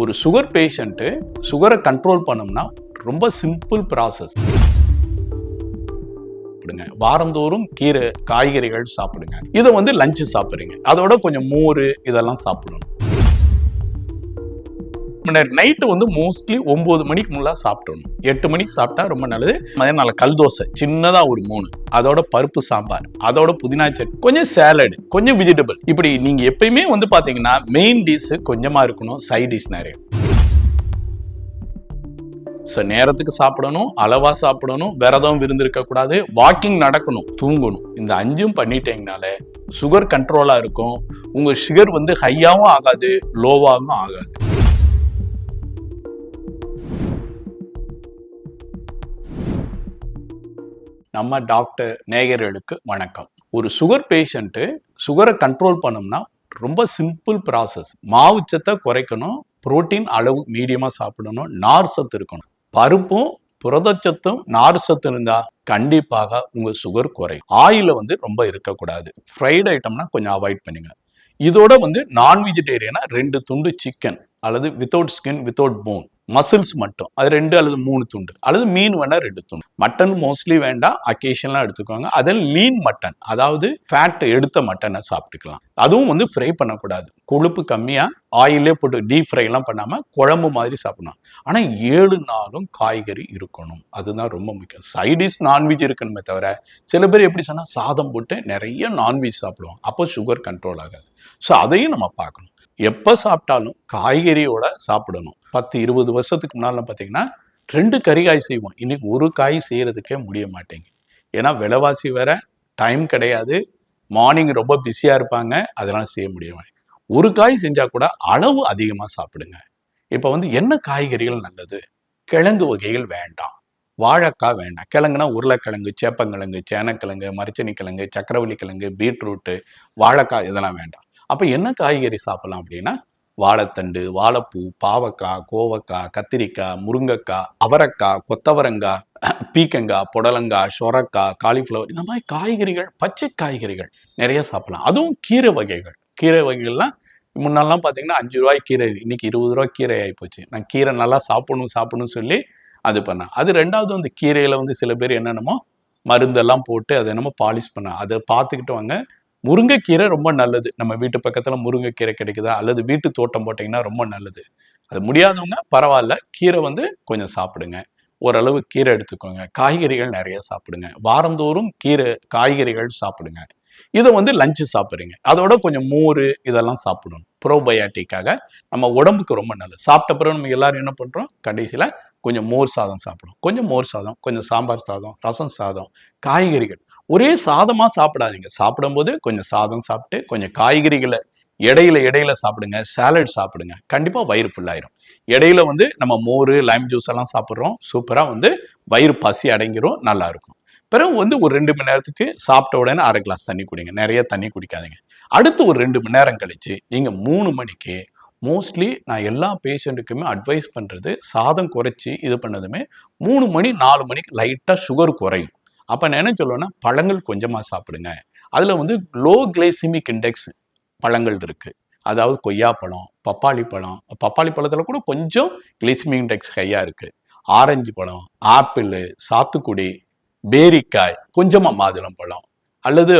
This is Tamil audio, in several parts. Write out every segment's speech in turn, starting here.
ஒரு சுகர் பேஷண்ட்டு சுகரை கண்ட்ரோல் பண்ணோம்னா ரொம்ப சிம்பிள் ப்ராசஸ் சாப்பிடுங்க. வாரந்தோறும் கீரை காய்கறிகள் சாப்பிடுங்க. இதை வந்து லஞ்சு சாப்பிட்றீங்க. அதோட கொஞ்சம் மோர் இதெல்லாம் சாப்பிடணும். நைட்டு வந்து மோஸ்ட்லி ஒன்பது மணிக்கு முன்னா சாப்பிடணும் எட்டு மணிக்கு சாப்பிட்டா ரொம்ப நல்லது. மதியம் நல்ல கல் தோசை சின்னதா ஒரு மூணு. அதோட பருப்பு சாம்பார். அதோட புதினா சட்னி கொஞ்சம் சேலடு கொஞ்சம் வெஜிடபிள் இப்படி நீங்க எப்பயுமே வந்து பாத்தீங்கன்னா மெயின் டிஷ் கொஞ்சமா இருக்கணும். சைட் டிஷ் நிறைய. ஸோ நேரத்துக்கு சாப்பிடணும் அளவாக சாப்பிடணும். விரதம் விருந்து இருக்கக்கூடாது வாக்கிங் நடக்கணும் தூங்கணும். இந்த அஞ்சும் பண்ணிட்டீங்கனாலே சுகர் கண்ட்ரோலாக இருக்கும். உங்கள் சுகர் வந்து ஹையாகவும் ஆகாது லோவாகவும் ஆகாது. நம்ம டாக்டர் நேயர்களுக்கு வணக்கம். ஒரு சுகர் பேஷண்ட்டு சுகரை கண்ட்ரோல் பண்ணோம்னா ரொம்ப சிம்பிள் ப்ராசஸ் மாவுச்சத்தை குறைக்கணும் புரோட்டீன் அளவு மீடியமாக சாப்பிடணும் நார் சத்து இருக்கணும். பருப்பும் புரதச்சத்தும் நார் சத்து இருந்தால் கண்டிப்பாக உங்கள் சுகர் குறையும். ஆயில வந்து ரொம்ப இருக்கக்கூடாது. ஃப்ரைட் ஐட்டம்னா கொஞ்சம் அவாய்ட் பண்ணுங்க. இதோட வந்து நான் வெஜிடேரியனா ரெண்டு துண்டு சிக்கன் அல்லது without skin without bone muscles மட்டும். அது ரெண்டு அல்லது மூணு துண்டு. அல்லது மீன் வேணா ரெண்டு துண்டு. மட்டன் மோஸ்ட்லி வேண்டாம் அக்கேஷன்லாம் எடுத்துக்கோங்க. அதில் லீன் மட்டன் அதாவது ஃபேட் எடுத்த மட்டனை சாப்பிட்டுக்கலாம். அதுவும் வந்து ஃப்ரை பண்ணக்கூடாது. கொழுப்பு கம்மியாக ஆயிலே போட்டு டீப் ஃப்ரைலாம் பண்ணாமல் குழம்பு மாதிரி சாப்பிடணும். ஆனால் ஏழு நாளும் காய்கறி இருக்கணும். அதுதான் ரொம்ப முக்கியம். சைடிஷ் நான்வெஜ் இருக்கணுமே தவிர சில பேர் எப்படி சொன்னால் சாதம் போட்டு நிறைய நான்வெஜ் சாப்பிடுவோம் அப்போ சுகர் கண்ட்ரோல் ஆகாது. ஸோ அதையும் நம்ம பார்க்கணும். எப்போ சாப்பிட்டாலும் காய்கறியோட சாப்பிடணும். பத்து இருபது வருஷத்துக்கு முன்னால் பார்த்தீங்கன்னா ரெண்டு கறிகாய் செய்வோம். இன்னைக்கு ஒரு காய் செய்கிறதுக்கே முடிய மாட்டேங்குது. ஏன்னா விலைவாசி வேற டைம் கிடையாது. மார்னிங் ரொம்ப பிஸியாக இருப்பாங்க. அதெல்லாம் செய்ய முடியும் ஒரு காய் செஞ்சால் கூட அளவு அதிகமாக சாப்பிடுங்க. இப்போ வந்து என்ன காய்கறிகள் நல்லது? கிழங்கு வகைகள் வேண்டாம். வாழைக்காய் வேண்டாம். கிழங்குனா உருளைக்கிழங்கு சேப்பங்கிழங்கு சேனக்கிழங்கு மரச்சனி கிழங்கு சக்கரவள்ளி கிழங்கு பீட்ரூட்டு வாழைக்காய் இதெல்லாம் வேண்டாம். அப்போ என்ன காய்கறி சாப்பிடலாம் அப்படின்னா வாழைத்தண்டு வாழைப்பூ பாவக்காய் கோவக்காய் கத்திரிக்காய் முருங்கைக்காய் அவரைக்காய் கொத்தவரங்காய் பீக்கங்காய் புடலங்காய் சொரக்காய் காலிஃப்ளவர் இந்த மாதிரி காய்கறிகள் பச்சை காய்கறிகள் நிறைய சாப்பிடலாம். அதுவும் கீரை வகைகள். கீரை வகைகள்லாம் முன்னாலாம் பார்த்தீங்கன்னா அஞ்சு ரூபாய் கீரை இன்னைக்கு இருபது ரூபாய் கீரை ஆகிப்போச்சு நான் கீரை நல்லா சாப்பிடணும் சாப்பிடணும்னு சொல்லி அது பண்ணேன். அது ரெண்டாவது வந்து கீரையில் வந்து சில பேர் என்னென்னமோ மருந்தெல்லாம் போட்டு அதை என்னமோ பாலிஷ் பண்ண அதை பார்த்துக்கிட்டு வாங்க. முருங்கைக்கீரை ரொம்ப நல்லது. நம்ம வீட்டு பக்கத்தில் முருங்கைக்கீரை கிடைக்குதா? அல்லது வீட்டு தோட்டம் போட்டிங்கன்னா ரொம்ப நல்லது. அது முடியாதவங்க பரவாயில்ல. கீரை வந்து கொஞ்சம் சாப்பிடுங்க. ஓரளவு கீரை எடுத்துக்கோங்க. காய்கறிகள் நிறைய சாப்பிடுங்க. வாரந்தோறும் கீரை காய்கறிகள் சாப்பிடுங்க. இதை வந்து லஞ்சு சாப்பிட்றீங்க. அதோட கொஞ்சம் மோர் இதெல்லாம் சாப்பிடணும். ப்ரோபயாட்டிக்காக நம்ம உடம்புக்கு ரொம்ப நல்லது. சாப்பிட்ட பிறகு நம்ம எல்லாரும் என்ன பண்ணுறோம் கடைசியில் கொஞ்சம் மோர் சாதம் சாப்பிடும். கொஞ்சம் மோர் சாதம் கொஞ்சம் சாம்பார் சாதம் ரசம் சாதம் காய்கறிகள். ஒரே சாதமாக சாப்பிடாதீங்க. சாப்பிடும்போது கொஞ்சம் சாதம் சாப்பிட்டு கொஞ்சம் காய்கறிகளை இடையில இடையில சாப்பிடுங்க. சாலட் சாப்பிடுங்க. கண்டிப்பாக வயிறு ஃபுல்லாயிரும் இடையில வந்து நம்ம மோர் லைம் ஜூஸ் எல்லாம் சாப்பிட்றோம். சூப்பராக வந்து வயிறு பசி அடங்கிரும். நல்லா இருக்கும் பிறகு வந்து ஒரு ரெண்டு மணி நேரத்துக்கு சாப்பிட்ட உடனே அரை கிளாஸ் தண்ணி குடிங்க. நிறைய தண்ணி குடிக்காதீங்க. அடுத்து ஒரு ரெண்டு மணி நேரம் கழிச்சு நீங்கள் மூணு மணிக்கு மோஸ்ட்லி நான் எல்லா பேஷண்ட்டுக்குமே அட்வைஸ் பண்ணுறது சாதம் குறைச்சி இது பண்ணதுமே மூணு மணி நாலு மணிக்கு லைட்டாக சுகர் குறையும். அப்போ நான் என்ன சொல்லுவேன்னா பழங்கள் கொஞ்சமாக சாப்பிடுங்க. அதில் வந்து லோ கிளைசிமிக் இண்டெக்ஸ் பழங்கள் இருக்குது அதாவது கொய்யாப்பழம் பப்பாளி பழம் பப்பாளி பழத்தில் கூட கொஞ்சம் கிளைசிமிக் இண்டெக்ஸ் ஹையாக இருக்குது ஆரஞ்சு பழம் ஆப்பிள் சாத்துக்குடி பேரிக்காய் கொஞ்சமாக மாதுளம் பழம் அல்லது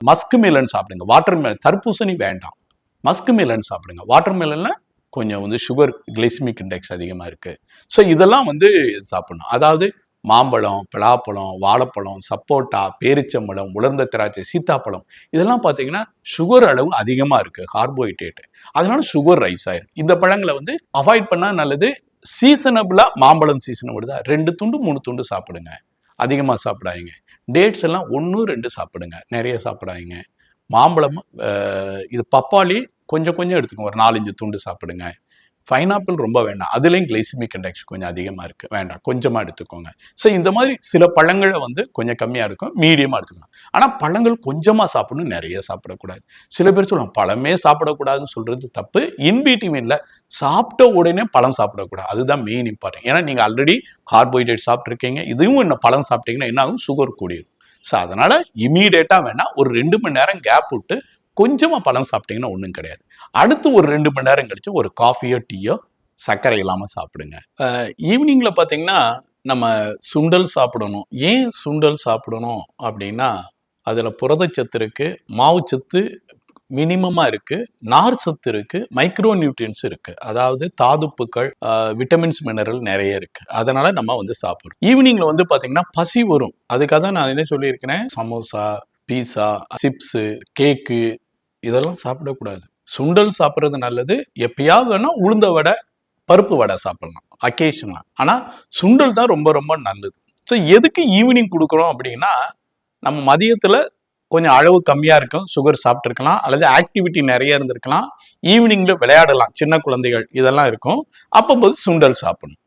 மஸ்க் மிலன் சாப்பிடுங்க. வாட்டர் மிலன் தர்பூசணி வேண்டாம். மஸ்க் மெலன் சாப்பிடுங்க. வாட்டர் மெலனில் கொஞ்சம் வந்து சுகர் கிளைசிமிக் இண்டெக்ஸ் அதிகமாக இருக்குது ஸோ இதெல்லாம் வந்து சாப்பிடணும். அதாவது மாம்பழம் பலாப்பழம் வாழைப்பழம் சப்போட்டா பேரிச்சம்பழம் உலர்ந்த திராட்சை சீத்தாப்பழம் இதெல்லாம் பார்த்தீங்கன்னா சுகர் அளவு அதிகமாக இருக்குது கார்போஹைட்ரேட்டு அதனால சுகர் ரைஸ் ஆயிருக்கு இந்த பழங்களை வந்து அவாய்ட் பண்ணால் நல்லது. சீசனபிளாக மாம்பழம் சீசன் விடுதா ரெண்டு துண்டு மூணு துண்டு சாப்பிடுங்க. அதிகமாக சாப்பிடாதீங்க. டேட்ஸ் எல்லாம் ஒன்று ரெண்டு சாப்பிடுங்க. நிறைய சாப்பிடாதீங்க. மாம்பழம் இது பப்பாளி கொஞ்சம் கொஞ்சம் எடுத்துக்கோங்க. ஒரு நாலஞ்சு துண்டு சாப்பிடுங்க. பைனாப்பிள் ரொம்ப வேண்டாம். அதுலேயும் கிளைசிமிக் இண்டெக்ஸ் கொஞ்சம் அதிகமாக இருக்குது வேண்டாம். கொஞ்சமாக எடுத்துக்கோங்க. ஸோ இந்த மாதிரி சில பழங்களை வந்து கொஞ்சம் கம்மியாக இருக்கும். மீடியமாக எடுத்துக்கோங்க. ஆனால் பழங்கள் கொஞ்சமாக சாப்பிடணும். நிறைய சாப்பிடக்கூடாது. சில பேர் சொல்லுவாங்க பழமே சாப்பிடக்கூடாதுன்னு சொல்கிறது தப்பு. இன்பிடிவின்ல சாப்பிட்ட உடனே பழம் சாப்பிடக்கூடாது. அதுதான் மெயின் இம்பார்ட்டன்ட் ஏன்னா நீங்கள் ஆல்ரெடி கார்போஹைட்ரேட் சாப்பிட்ருக்கீங்க இதுவும் இன்னும் பழம் சாப்பிட்டீங்கன்னா என்ன ஆகும்? சுகர் கூடிடும் ஸோ அதனால் இமீடியட்டாக வேணால் ஒரு ரெண்டு மணி நேரம் கேப் விட்டு கொஞ்சமாக பழம் சாப்பிட்டீங்கன்னா ஒன்றும் கிடையாது. அடுத்து ஒரு ரெண்டு மணி நேரம் கழிச்சு ஒரு காஃபியோ டீயோ சர்க்கரை இல்லாமல் சாப்பிடுங்க. ஈவினிங்கில் பார்த்தீங்கன்னா நம்ம சுண்டல் சாப்பிடணும். ஏன் சுண்டல் சாப்பிடணும் அப்படின்னா அதில் புரதச்சத்து இருக்குது மாவுச்சத்து மினிமமாக இருக்குது நார் சத்து இருக்குது மைக்ரோ நியூட்ரியன்ஸ் இருக்குது அதாவது தாதுப்புக்கள் விட்டமின்ஸ் மினரல் நிறைய இருக்குது அதனால் நம்ம வந்து சாப்பிட்றோம். ஈவினிங்கில் வந்து பார்த்திங்கன்னா பசி வரும். அதுக்காக தான் நான் என்ன சொல்லியிருக்கிறேன்? சமோசா பீஸா சிப்ஸு கேக்கு இதெல்லாம் சாப்பிடக்கூடாது. சுண்டல் சாப்பிட்றது நல்லது. எப்பயாவது வேணால் உளுந்த வடை பருப்பு வடை சாப்பிட்லாம். அக்கேஷனாக ஆனால் சுண்டல் தான் ரொம்ப ரொம்ப நல்லது. ஸோ எதுக்கு ஈவினிங் கொடுக்குறோம் அப்படின்னா நம்ம மதியத்தில் கொஞ்சம் அளவு கம்மியாக இருக்கும் சுகர் சாப்பிட்ருக்கலாம் அல்லது ஆக்டிவிட்டி நிறைய இருந்திருக்கலாம். ஈவினிங்கில் விளையாடலாம் சின்ன குழந்தைகள் இதெல்லாம் இருக்கும். அப்போது சுண்டல் சாப்பிடணும்.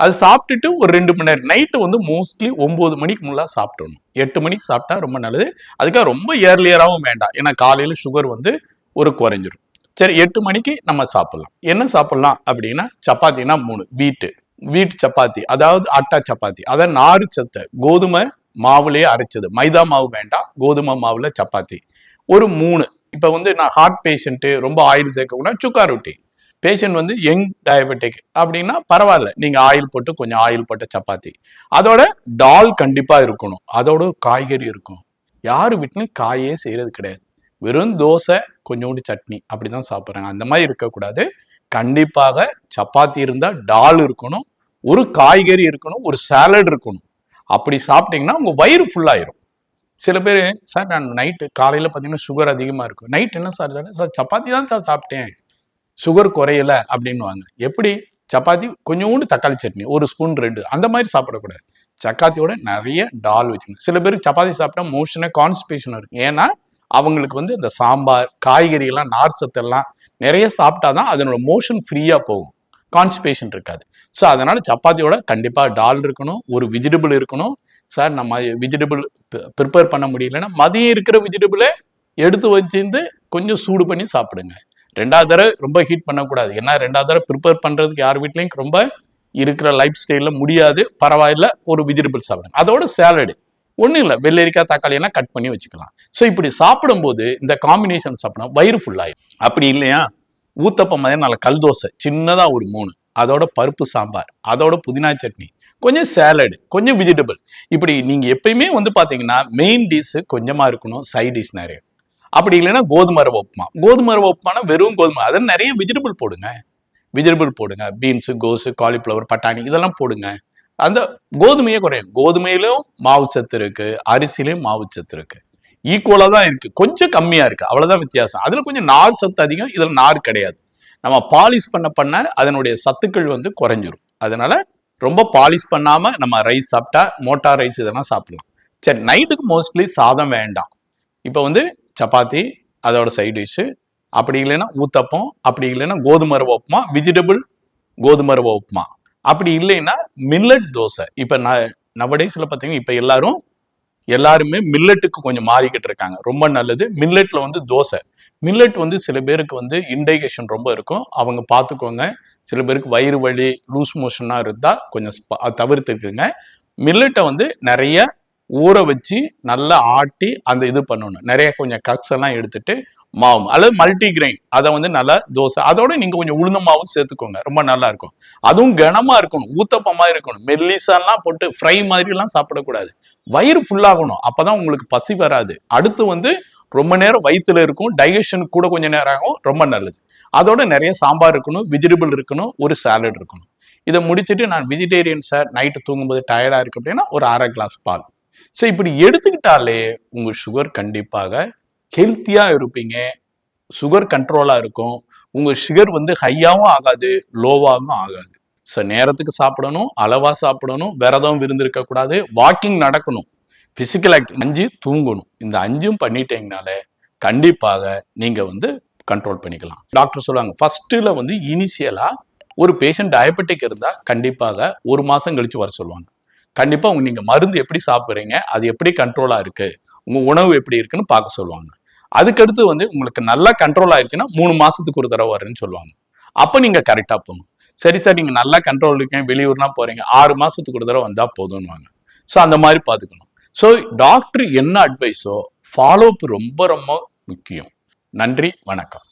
அது சாப்பிட்டுட்டு ஒரு ரெண்டு மணி நேரம் நைட்டு வந்து மோஸ்ட்லி ஒம்பது மணிக்கு முன்னாக சாப்பிடணும் எட்டு மணிக்கு சாப்பிட்டா ரொம்ப நல்லது. அதுக்காக ரொம்ப ஏர்லியராகவும் வேண்டாம். ஏன்னா காலையில் சுகர் வந்து ஒரு குறைஞ்சிரும். சரி எட்டு மணிக்கு நம்ம சாப்பிட்லாம். என்ன சாப்பிட்லாம் அப்படின்னா சப்பாத்தினா மூணு வீட்டு வீட்டு சப்பாத்தி அதாவது அட்டா சப்பாத்தி. அதாவது நாறு சத்தை கோதுமை மாவுலேயே அரைச்சது. மைதா மாவு வேண்டாம் கோதுமை மாவுல சப்பாத்தி. ஒரு மூணு. இப்போ வந்து நான் ஹார்ட் பேஷண்ட்டு ரொம்ப ஆயில் சேர்க்கக்கூடாது சுக்கா ரொட்டி பேஷண்ட் வந்து யங் டயபெட்டிக் அப்படின்னா பரவாயில்ல. நீங்கள் ஆயில் போட்டு கொஞ்சம் ஆயில் போட்ட சப்பாத்தி. அதோட டால் கண்டிப்பாக இருக்கணும். அதோட காய்கறி இருக்கும். யார் வீட்லையும் காயே செய்கிறது கிடையாது. வெறும் தோசை கொஞ்சோண்டு சட்னி அப்படி தான் சாப்பிட்றாங்க. அந்த மாதிரி இருக்கக்கூடாது. கண்டிப்பாக சப்பாத்தி இருந்தால் டால் இருக்கணும். ஒரு காய்கறி இருக்கணும். ஒரு சாலட் இருக்கணும். அப்படி சாப்பிட்டீங்கன்னா உங்கள் வயிறு ஃபுல்லாயிரும் சில பேர் சார் நான் நைட்டு காலையில் பார்த்தீங்கன்னா சுகர் அதிகமாக இருக்கும் நைட் என்ன சார் சார் சப்பாத்தி தான் சார் சாப்பிட்டேன். சுகர் குறையல. அப்படின்வாங்க எப்படி? சப்பாத்தி கொஞ்சோண்டு தக்காளி சட்னி ஒரு ஸ்பூன் ரெண்டு. அந்த மாதிரி சாப்பிடக்கூடாது. சப்பாத்தியோட நிறைய டால் வச்சுக்கணும். சில பேருக்கு சப்பாத்தி சாப்பிட்டா மோஷனாக கான்ஸ்டிபேஷன் இருக்கும். ஏன்னா அவங்களுக்கு வந்து இந்த சாம்பார் காய்கறிகள்லாம் நார் சத்தெல்லாம் நிறைய சாப்பிட்டா தான் அதனோட மோஷன் ஃப்ரீயாக போகும். கான்ஸ்டிபேஷன் இருக்காது. ஸோ அதனால் சப்பாத்தியோட கண்டிப்பாக டால் இருக்கணும் ஒரு வெஜிடபிள் இருக்கணும். சார் நம்ம வெஜிடபிள் ப்ரிப்பேர் பண்ண முடியலன்னா மதியம் இருக்கிற வெஜிடபிளை எடுத்து வச்சிருந்து கொஞ்சம் சூடு பண்ணி சாப்பிடுங்க. ரெண்டாவது தடவை ரொம்ப ஹீட் பண்ணக்கூடாது. ஏன்னா ரெண்டாவது தடவை ப்ரிப்பேர் பண்ணுறதுக்கு யார் வீட்லேயும் ரொம்ப இருக்கிற லைஃப் ஸ்டைலில் முடியாது. பரவாயில்ல ஒரு வெஜிடபிள் சாப்பிடுங்க. அதோட சேலடு ஒன்றும் இல்லை வெள்ளரிக்காய் தக்காளி எல்லாம் கட் பண்ணி வச்சுக்கலாம். ஸோ இப்படி சாப்பிடும்போது இந்த காம்பினேஷன் சாப்பிடணும் வயிறு ஃபுல்லாகும் அப்படி இல்லையா? ஊத்தப்பம் மாதிரி நல்ல கல் தோசை சின்னதாக ஒரு மூணு. அதோட பருப்பு சாம்பார். அதோட புதினா சட்னி. கொஞ்சம் சேலடு கொஞ்சம் வெஜிடபிள் இப்படி நீங்கள் எப்பயுமே வந்து பார்த்தீங்கன்னா மெயின் டிஷ்ஷு கொஞ்சமாக இருக்கணும் சைட் டிஷ் நிறைய. அப்படி இல்லைன்னா கோதுமை ரவை உப்புமா. கோதுமை ரவை உப்புமானா வெறும் கோதுமை. அதில் நிறைய வெஜிடபிள் போடுங்க. வெஜிடபிள் போடுங்க. பீன்ஸு கோஸு காலிஃப்ளவர் பட்டாணி இதெல்லாம் போடுங்க. அந்த கோதுமையே குறையும். கோதுமையிலும் மாவு சத்து இருக்குது அரிசிலையும் மாவு சத்து இருக்குது ஈக்குவலாக தான் இருக்குது கொஞ்சம் கம்மியாக இருக்குது அவ்வளோதான் வித்தியாசம். அதில் கொஞ்சம் நார் சத்து அதிகம் இதில் நார் கிடையாது. நம்ம பாலிஷ் பண்ண பண்ண அதனுடைய சத்துக்கள் வந்து குறைஞ்சிரும். அதனால் ரொம்ப பாலிஷ் பண்ணாமல் நம்ம ரைஸ் சாப்பிட்டா மோட்டார் ரைஸ் இதெல்லாம் சாப்பிடலாம். சரி நைட்டுக்கு மோஸ்ட்லி சாதம் வேண்டாம். இப்போ வந்து சப்பாத்தி அதோட சைட் டிஷ்ஷு அப்படி இல்லைன்னா ஊத்தப்பம் அப்படி இல்லைன்னா கோதுமை ரவை உப்புமா வெஜிடபிள் கோதுமை ரவை உப்புமா. அப்படி இல்லைன்னா மில்லட் தோசை. இப்போ ந நவடேஸில் பார்த்தீங்கன்னா இப்போ எல்லாரும் எல்லாருமே மில்லட்டுக்கு கொஞ்சம் மாறிக்கிட்டு இருக்காங்க. ரொம்ப நல்லது. மில்லட்ல வந்து தோசை. மில்லட் வந்து சில பேருக்கு வந்து இண்டைகேஷன் ரொம்ப இருக்கும். அவங்க பார்த்துக்கோங்க. சில பேருக்கு வயிறு வலி லூஸ் மோஷனாக இருந்தால் கொஞ்சம் தவிர்த்துக்குங்க. மில்லட்டை வந்து நிறைய ஊற வச்சு நல்லா ஆட்டி அந்த இது பண்ணணும். நிறைய கொஞ்சம் கக்ஸ் எல்லாம் எடுத்துட்டு மாவு அல்லது மல்டி கிரெயின் அதை வந்து நல்லா தோசை. அதோட நீங்க கொஞ்சம் உளுந்த மாவும் சேர்த்துக்கோங்க. ரொம்ப நல்லா இருக்கும். அதுவும் கனமா இருக்கணும். ஊத்தப்பமா இருக்கணும். மெல்லிசாலாம் போட்டு ஃப்ரை மாதிரிலாம் சாப்பிடக்கூடாது. வயிறு ஃபுல்லாகணும் அப்பதான் உங்களுக்கு பசி வராது. அடுத்து வந்து ரொம்ப நேரம் வயிற்றுல இருக்கும். டைஜஷன் கூட கொஞ்சம் நேரம் ஆகும். ரொம்ப நல்லது. அதோட நிறைய சாம்பார் இருக்கணும். வெஜிடபிள் இருக்கணும். ஒரு சாலட் இருக்கணும். இதை முடிச்சுட்டு நான் வெஜிடேரியன் சார் நைட்டு தூங்கும்போது டயர்டாக இருக்கு அப்படின்னா ஒரு அரை கிளாஸ் பால். ஸோ இப்படி எடுத்துக்கிட்டாலே உங்கள் சுகர் கண்டிப்பாக ஹெல்த்தியாக இருப்பீங்க. சுகர் கண்ட்ரோலாக இருக்கும். உங்கள் சுகர் வந்து ஹையாகவும் ஆகாது லோவாகவும் ஆகாது. ஸோ நேரத்துக்கு சாப்பிடணும் அளவாக சாப்பிடணும் விரதம் விருந்திருக்கக்கூடாது வாக்கிங் நடக்கணும். ஃபிசிக்கல் ஆக்டிவ் அஞ்சு தூங்கணும். இந்த அஞ்சும் பண்ணிட்டீங்கனால கண்டிப்பாக நீங்கள் வந்து கண்ட்ரோல் பண்ணிக்கலாம். டாக்டர் சொல்லுவாங்க ஃபஸ்ட்டில் வந்து இனிஷியலாக ஒரு பேஷண்ட் டயபெட்டிக் இருந்தால் கண்டிப்பாக ஒரு மாதம் கழித்து வர சொல்லுவாங்க. கண்டிப்பாக உங்கள் நீங்கள் மருந்து எப்படி சாப்பிட்றீங்க அது எப்படி கண்ட்ரோலாக இருக்குது உங்கள் உணவு எப்படி இருக்குன்னு பார்க்க சொல்லுவாங்க. அதுக்கடுத்து வந்து உங்களுக்கு நல்லா கண்ட்ரோல் ஆயிடுச்சுன்னா மூணு மாசத்துக்கு ஒரு தடவை வரும்னு சொல்லுவாங்க. அப்போ நீங்க கரெக்டா போகணும். சரி சார் நீங்க நல்லா கண்ட்ரோல் இருக்கேன் வெளியூர்னா போறீங்க ஆறு மாசத்துக்கு ஒரு தடவை வந்தா போதும்னுவாங்க. ஸோ அந்த மாதிரி பார்த்துக்கணும். ஸோ டாக்டர் என்ன அட்வைஸோ ஃபாலோ அப் ரொம்ப ரொம்ப முக்கியம். நன்றி வணக்கம்.